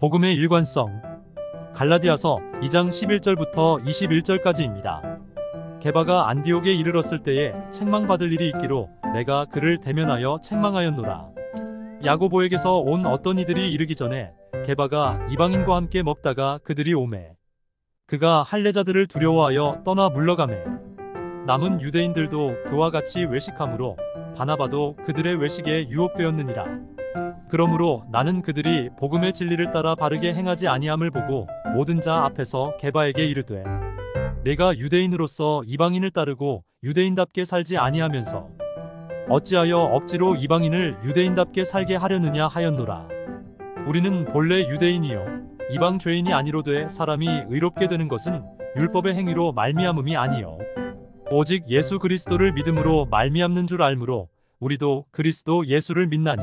복음의 일관성 갈라디아서 2장 11절부터 21절까지입니다. 게바가 안디옥에 이르렀을 때에 책망받을 일이 있기로 내가 그를 대면하여 책망하였노라. 야고보에게서 온 어떤 이들이 이르기 전에 게바가 이방인과 함께 먹다가 그들이 오매 그가 할례자들을 두려워하여 떠나 물러가매 남은 유대인들도 그와 같이 외식함으로 바나바도 그들의 외식에 유혹되었느니라. 그러므로 나는 그들이 복음의 진리를 따라 바르게 행하지 아니함을 보고 모든 자 앞에서 게바에게 이르되 내가 유대인으로서 이방인을 따르고 유대인답게 살지 아니하면서 어찌하여 억지로 이방인을 유대인답게 살게 하려느냐 하였노라. 우리는 본래 유대인이요 이방 죄인이 아니로되 사람이 의롭게 되는 것은 율법의 행위로 말미암음이 아니요 오직 예수 그리스도를 믿음으로 말미암는 줄 알므로 우리도 그리스도 예수를 믿나니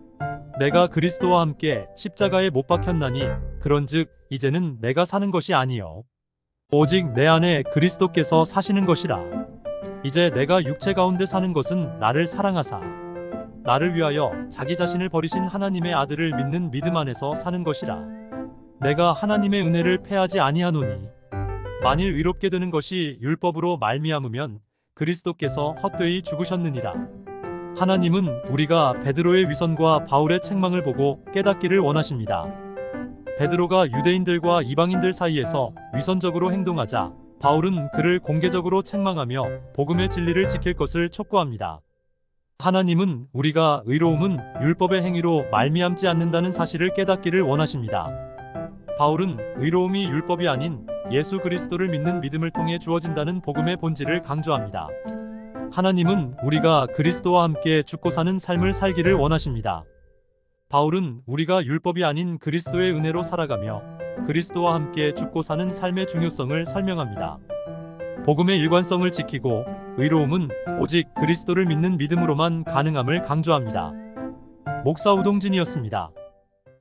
내가 그리스도와 함께 십자가에 못 박혔나니 그런즉 이제는 내가 사는 것이 아니요. 오직 내 안에 그리스도께서 사시는 것이라. 이제 내가 육체 가운데 사는 것은 나를 사랑하사 나를 위하여 자기 자신을 버리신 하나님의 아들을 믿는 믿음 안에서 사는 것이라. 내가 하나님의 은혜를 패하지 아니하노니 만일 의롭게 되는 것이 율법으로 말미암으면 그리스도께서 헛되이 죽으셨느니라 하나님은 우리가 베드로의 위선과 바울의 책망을 보고 깨닫기를 원하십니다. 베드로가 유대인들과 이방인들 사이에서 위선적으로 행동하자 바울은 그를 공개적으로 책망하며 복음의 진리를 지킬 것을 촉구합니다. 하나님은 우리가 의로움은 율법의 행위로 말미암지 않는다는 사실을 깨닫기를 원하십니다. 바울은 의로움이 율법이 아닌 예수 그리스도를 믿는 믿음을 통해 주어진다는 복음의 본질을 강조합니다. 하나님은 우리가 그리스도와 함께 죽고 사는 삶을 살기를 원하십니다. 바울은 우리가 율법이 아닌 그리스도의 은혜로 살아가며 그리스도와 함께 죽고 사는 삶의 중요성을 설명합니다. 복음의 일관성을 지키고 의로움은 오직 그리스도를 믿는 믿음으로만 가능함을 강조합니다. 목사 우동진이었습니다.